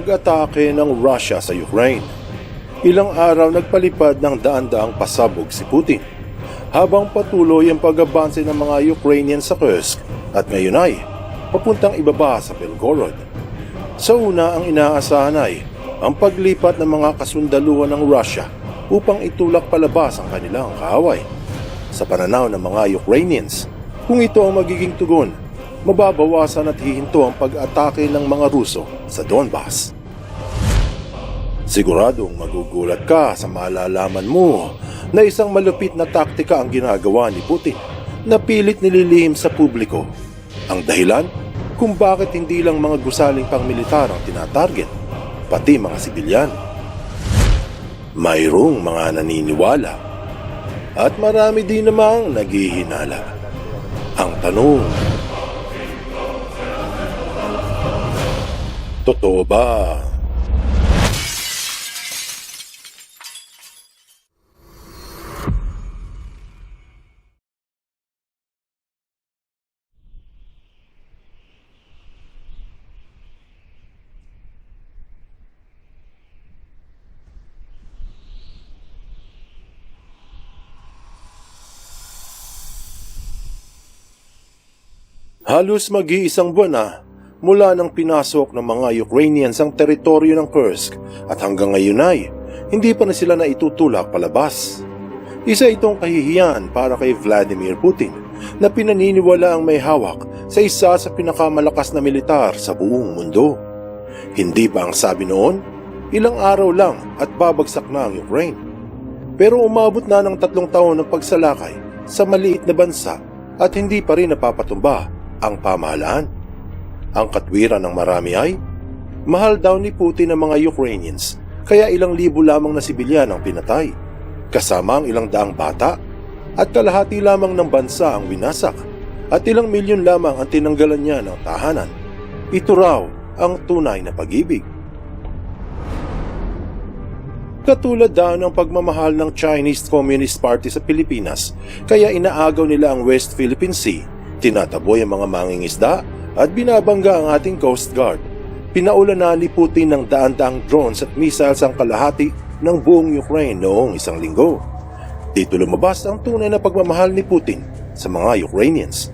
Pag-atake ng Russia sa Ukraine. Ilang araw nagpalipad ng daan-daang pasabog si Putin. Habang patuloy ang pag-abanse ng mga Ukrainian sa Kursk at ngayon ay papuntang ibaba sa Belgorod. Sa una ang inaasahan ay ang paglipat ng mga kasundaluhan ng Russia upang itulak palabas ang kanilang kaaway. Sa pananaw ng mga Ukrainians, kung ito ang magiging tugon, mababawasan at hihinto ang pag-atake ng mga Ruso sa Donbas. Siguradong magugulat ka sa malalaman mo na isang malupit na taktika ang ginagawa ni Putin na pilit nililihim sa publiko. Ang dahilan kung bakit hindi lang mga gusaling pangmilitar ang tinatarget, pati mga sibilyan. Mayroong mga naniniwala at marami din namang naghihinala. Ang tanong, Totoo ba? Halos mag-iisang buwan na mula nang pinasok ng mga Ukrainians ang teritoryo ng Kursk at hanggang ngayon ay hindi pa na sila na itutulak palabas. Isa itong kahihiyan para kay Vladimir Putin na pinaniniwala ang may hawak sa isa sa pinakamalakas na militar sa buong mundo. Hindi ba ang sabi noon, ilang araw lang at babagsak na ang Ukraine. Pero umabot na ng tatlong taon ng pagsalakay sa maliit na bansa at hindi pa rin napapatumba ang pamahalaan. Ang katwiran ng marami ay, mahal daw ni Putin ang mga Ukrainians kaya ilang libo lamang na sibilyan ang pinatay, kasama ang ilang daang bata at kalahati lamang ng bansa ang winasak at ilang milyon lamang ang tinanggalan niya ng tahanan. Ito raw ang tunay na pag-ibig. Katulad daw ng pagmamahal ng Chinese Communist Party sa Pilipinas, kaya inaagaw nila ang West Philippine Sea, tinataboy ang mga mangingisda at binabangga ang ating Coast Guard. Pinaulanan ni Putin ng daan-daang drones at missiles ang kalahati ng buong Ukraine noong isang linggo. Dito lumabas ang tunay na pagmamahal ni Putin sa mga Ukrainians.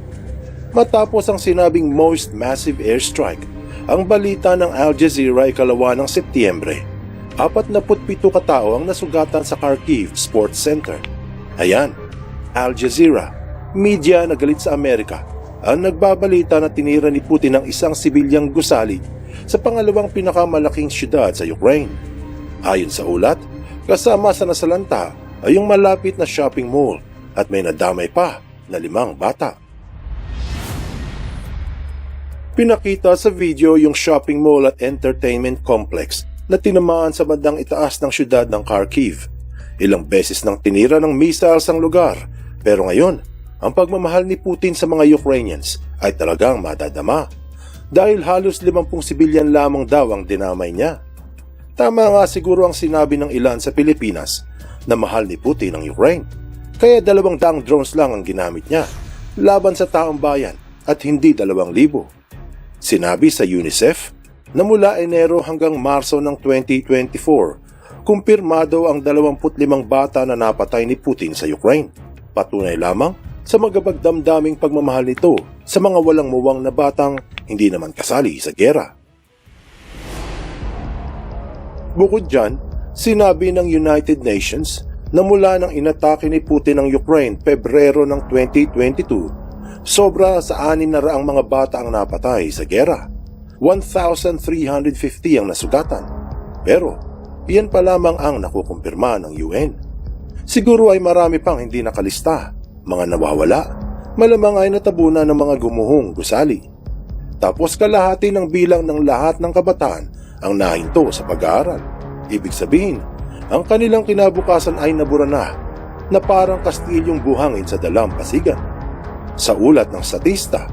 Matapos ang sinabing most massive airstrike, ang balita ng Al Jazeera ay kalawa ng Setyembre. 47 katao ang nasugatan sa Kharkiv Sports Center. Ayan, Al Jazeera, media na galit sa Amerika, ang nagbabalita na tinira ni Putin ang isang sibilyang gusali sa pangalawang pinakamalaking syudad sa Ukraine. Ayon sa ulat, kasama sa nasalanta ay yung malapit na shopping mall at may nadamay pa na limang bata. Pinakita sa video yung shopping mall at entertainment complex na tinamaan sa bandang itaas ng syudad ng Kharkiv. Ilang beses nang tinira ng missiles ang lugar, pero ngayon, ang pagmamahal ni Putin sa mga Ukrainians ay talagang madadama dahil halos 50 sibilyan lamang daw ang dinamay niya. Tama nga siguro ang sinabi ng ilan sa Pilipinas na mahal ni Putin ang Ukraine. Kaya dalawang daang drones lang ang ginamit niya laban sa taong bayan at hindi dalawang libo. Sinabi sa UNICEF na mula Enero hanggang Marso ng 2024, kumpirmado ang 25 bata na napatay ni Putin sa Ukraine. Patunay lamang sa magabagdamdaming pagmamahal nito sa mga walang muwang na batang hindi naman kasali sa gera. Bukod dyan, sinabi ng United Nations na mula nang inatake ni Putin ang Ukraine Pebrero ng 2022, sobra sa anin na raang mga bata ang napatay sa gera. 1,350 ang nasugatan. Pero, iyan pa lamang ang nakukumpirma ng UN. Siguro ay marami pang hindi nakalista, mga nawawala, malamang ay natabunan ng mga gumuhong gusali. Tapos kalahati ng bilang ng lahat ng kabataan ang nahinto sa pag-aaral. Ibig sabihin, ang kanilang kinabukasan ay nabura na, na parang kastilyong buhangin sa dalampasigan. Sa ulat ng statista,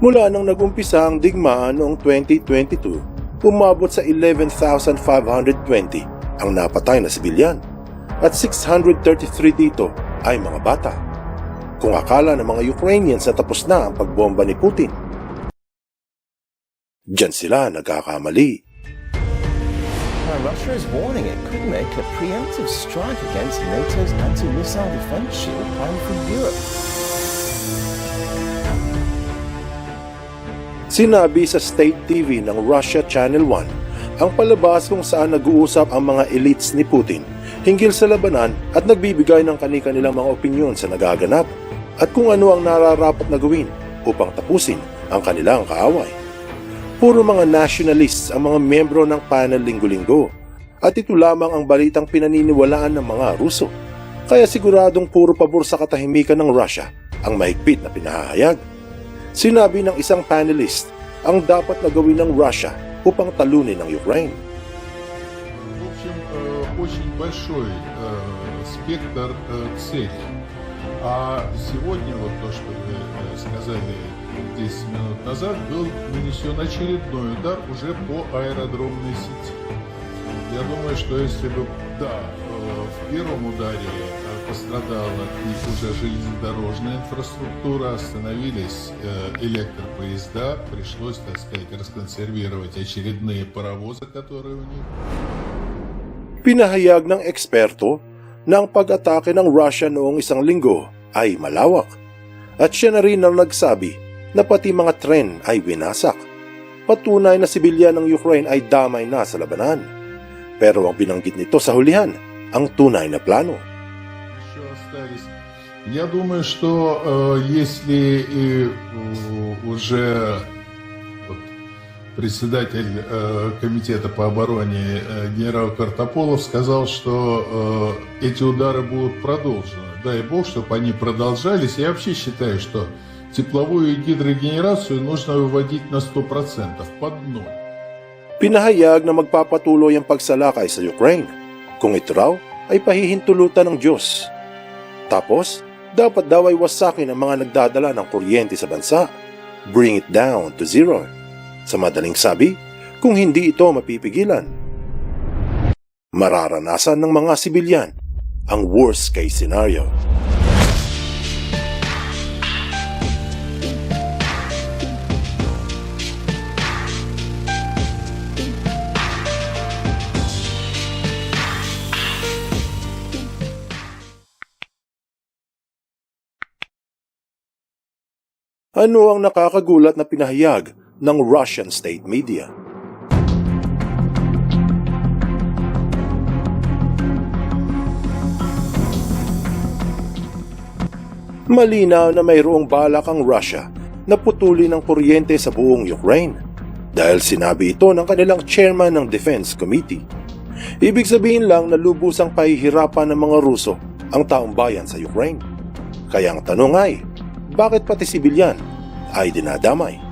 mula nang nagumpisa ang digmaan noong 2022, umabot sa 11,520 ang napatay na sibilyan at 633 dito ay mga bata. Kung akala ng mga Ukrainians na tapos na ang pagbomba ni Putin, Diyan sila nagkakamali. Russia is warning it could make a preemptive strike against NATO's anti-missile defense shield planned for Europe. Sinabi sa State TV ng Russia Channel 1 ang palabas kung saan nag-uusap ang mga elites ni Putin hinggil sa labanan at nagbibigay ng kani-kanilang mga opinyon sa nagaganap at kung ano ang nararapat na gawin upang tapusin ang kanilang kaaway. Puro mga nationalists ang mga membro ng panel linggo-linggo at ito lamang ang balitang pinaniniwalaan ng mga Ruso. Kaya siguradong puro pabor sa katahimikan ng Russia ang mahigpit na pinahahayag. Sinabi ng isang panelist ang dapat na gawin ng Russia upang talunin ang Ukraine. В общем, э, очень большой э, спектр э, целей. А сегодня, вот то, что вы э, сказали 10 минут назад, был нанесен очередной удар уже по аэродромной сети. Я думаю, что если бы, да, э, в первом ударе э, пострадала и уже железнодорожная инфраструктура, остановились электропоезда, пришлось, так сказать, расконсервировать очередные паровозы, которые у них Pinahayag ng eksperto na ang pag-atake ng Russia noong isang linggo ay malawak. At siya na rin ang nagsabi na pati mga tren ay winasak. Patunay na sibilyan ng Ukraine ay damay na sa labanan. Pero ang binanggit nito sa hulihan, ang tunay na plano. еще остались. Я думаю, что э, если и, э, уже вот председатель э, комитета по обороне э, генерал Картополов сказал, что э, эти удары будут продолжены. Дай бог, чтобы они продолжались. Я вообще считаю, что тепловую гидрогенерацию нужно выводить на 100% под ноль. Pinahayag na magpapatuloy ang pagsalakay sa Ukraine. Kung ito raw ay pahihintulutan ng Diyos. Tapos, dapat daw ay wasakin ang mga nagdadala ng kuryente sa bansa. Bring it down to zero. Sa madaling sabi, kung hindi ito mapipigilan. Mararanasan ng mga sibilyan ang worst case scenario. Ano ang nakakagulat na pinahayag ng Russian state media? Malinaw na mayroong balak ang Russia na putulin ang kuryente sa buong Ukraine dahil sinabi ito ng kanilang chairman ng Defense Committee. Ibig sabihin lang na lubusang pahihirapan ng mga Ruso ang taong bayan sa Ukraine. Kaya ang tanong ay, bakit pati sibilyan ay dinadamay?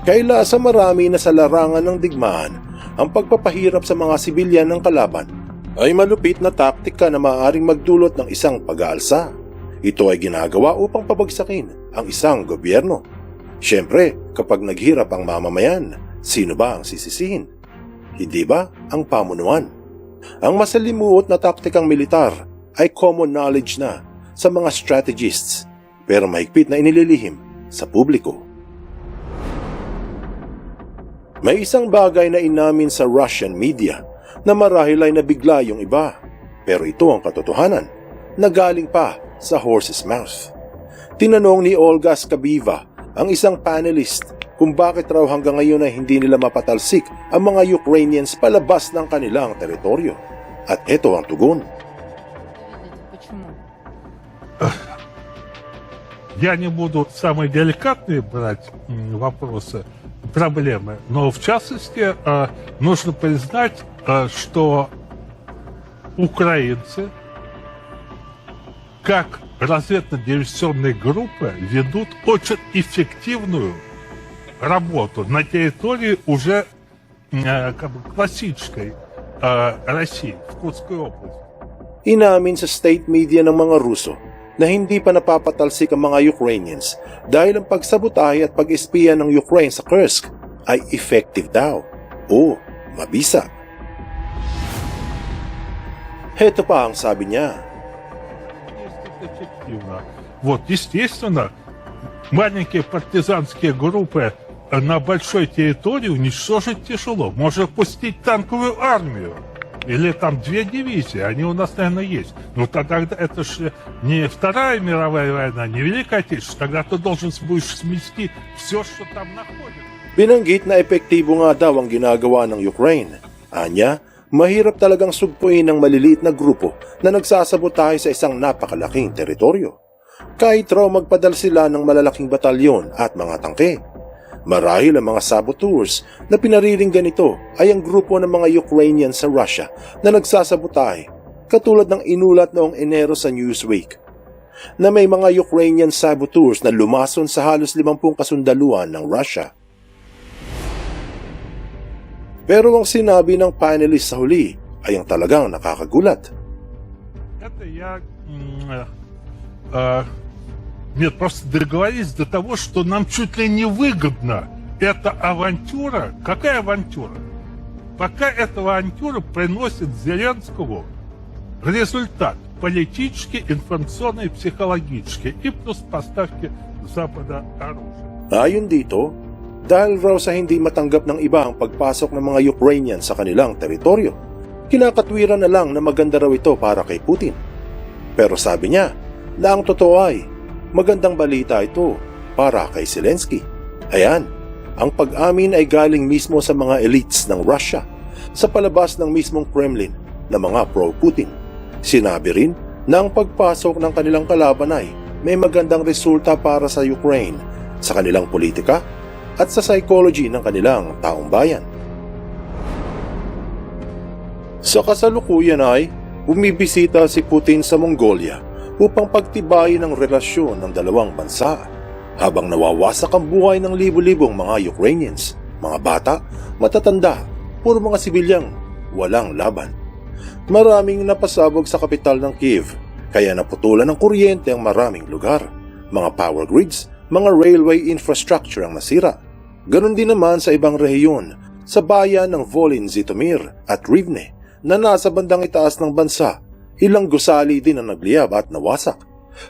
Kaila sa marami na sa larangan ng digmaan, ang pagpapahirap sa mga sibilyan ng kalaban ay malupit na taktika na maaaring magdulot ng isang pag-aalsa. Ito ay ginagawa upang pabagsakin ang isang gobyerno. Siyempre, kapag naghirap ang mamamayan, sino ba ang sisisihin? Hindi ba ang pamunuan? Ang masalimuot na taktikang militar ay common knowledge na sa mga strategists pero mahigpit na inililihim sa publiko. May isang bagay na inamin sa Russian media na marahil ay nabigla yung iba pero ito ang katotohanan na galing pa sa horse's mouth. Tinanong ni Olga Skabiva, ang isang panelist, kung bakit raw hanggang ngayon ay hindi nila mapatalsik ang mga Ukrainians palabas ng kanilang teritoryo. At ito ang tugon. Почему? Я не буду самые деликатные брать м, вопросы, проблемы, но в частности э, нужно признать, э, что украинцы как разведно-диверсионные группы ведут очень эффективную работу на территории уже э, как бы классической России, в Курской области. Inamin sa state media ng mga na hindi pa napapatalsik ang mga Ukrainians dahil ang pagsabotahe at pag-espiya ng Ukraine sa Kursk ay effective daw o mabisa. Heto pa ang sabi niya. действует эффективно. Вот, естественно, маленькие партизанские группы на большой территории уничтожить тяжело. Можно пустить танковую армию. Или там две дивизии, они у нас, наверное, есть. Ну тогда это же не Вторая мировая война, не Великая Отечественная. Тогда ты должен будешь смести все, что там находится. Binanggit na epektibo nga daw ang ginagawa ng Ukraine. Anya, mahirap talagang sugpuin ng maliliit na grupo na nagsasabotahe sa isang napakalaking teritoryo. Kahit raw magpadal sila ng malalaking batalyon at mga tangke. Marahil ang mga saboteurs na pinariringgan ito ay ang grupo ng mga Ukrainian sa Russia na nagsasabotahe katulad ng inulat noong Enero sa Newsweek na may mga Ukrainian saboteurs na lumason sa halos 50 kasundaluan ng Russia. Pero ang sinabi ng panelist sa huli ay ang talagang nakakagulat. At the, uh, uh, нет, просто договорились до того, что нам чуть ли не выгодно эта авантюра. Какая авантюра? Пока эта авантюра приносит Зеленскому результат политический, информационный, психологический и плюс поставки Запада оружия. Ayon dito, dahil raw sa hindi matanggap ng iba ang pagpasok ng mga Ukrainian sa kanilang teritoryo, kinakatwiran na lang na maganda raw ito para kay Putin. Pero sabi niya na ang totoo ay magandang balita ito para kay Zelensky. Ayan, ang pag-amin ay galing mismo sa mga elites ng Russia sa palabas ng mismong Kremlin na mga pro-Putin. Sinabi rin na ang pagpasok ng kanilang kalaban ay may magandang resulta para sa Ukraine, sa kanilang politika, at sa psychology ng kanilang taong bayan. Sa kasalukuyan ay bumibisita si Putin sa Mongolia upang pagtibayin ang relasyon ng dalawang bansa habang nawawasak ang buhay ng libo-libong mga Ukrainians, mga bata, matatanda, puro mga sibilyang walang laban. Maraming napasabog sa kapital ng Kiev, kaya naputulan ng kuryente ang maraming lugar. Mga power grids, mga railway infrastructure ang nasira. Ganon din naman sa ibang rehiyon, sa bayan ng Volyn Zitomir at Rivne na nasa bandang itaas ng bansa. Ilang gusali din ang nagliyab at nawasak.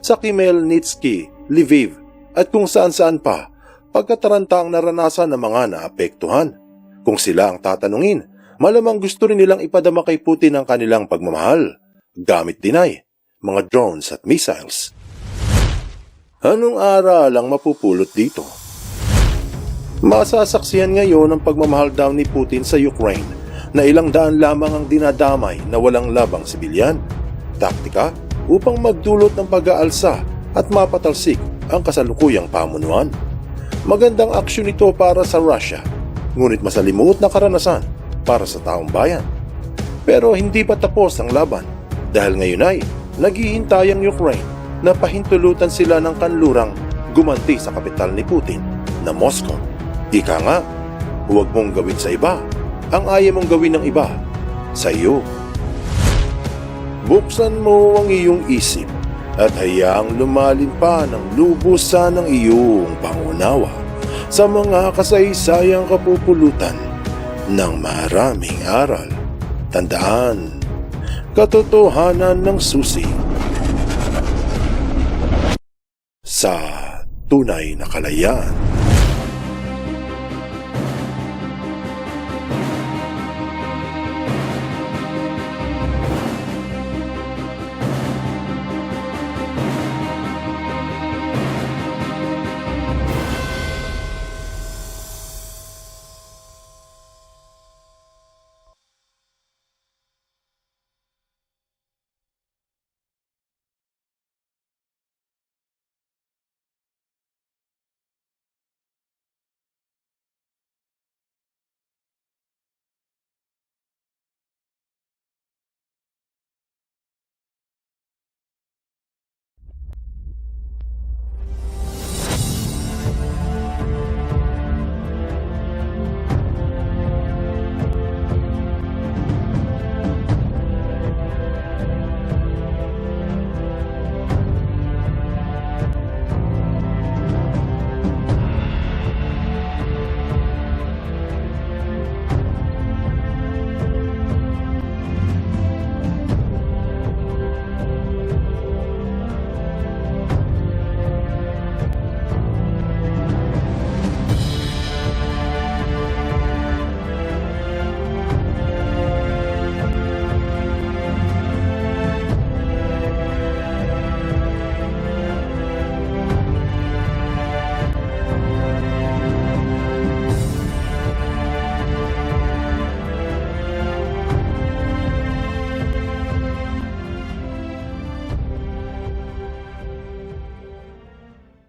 Sa Khmelnytsky, Lviv at kung saan-saan pa, pagkataranta ang naranasan ng mga naapektuhan. Kung sila ang tatanungin, malamang gusto rin nilang ipadama kay Putin ang kanilang pagmamahal. Gamit din ay mga drones at missiles. Anong aral ang mapupulot dito? Masasaksihan ngayon ang pagmamahal daw ni Putin sa Ukraine na ilang daan lamang ang dinadamay na walang labang sibilyan. Taktika upang magdulot ng pag-aalsa at mapatalsik ang kasalukuyang pamunuan. Magandang aksyon ito para sa Russia, ngunit masalimuot na karanasan para sa taong bayan. Pero hindi pa tapos ang laban dahil ngayon ay naghihintay ang Ukraine na pahintulutan sila ng kanlurang gumanti sa kapital ni Putin na Moscow. Ika nga, huwag mong gawin sa iba ang ayaw mong gawin ng iba sa iyo. Buksan mo ang iyong isip at hayaang lumalim pa ng lubusan ng iyong pangunawa sa mga kasaysayang kapupulutan ng maraming aral. Tandaan, katotohanan ng susi sa tunay na kalayaan.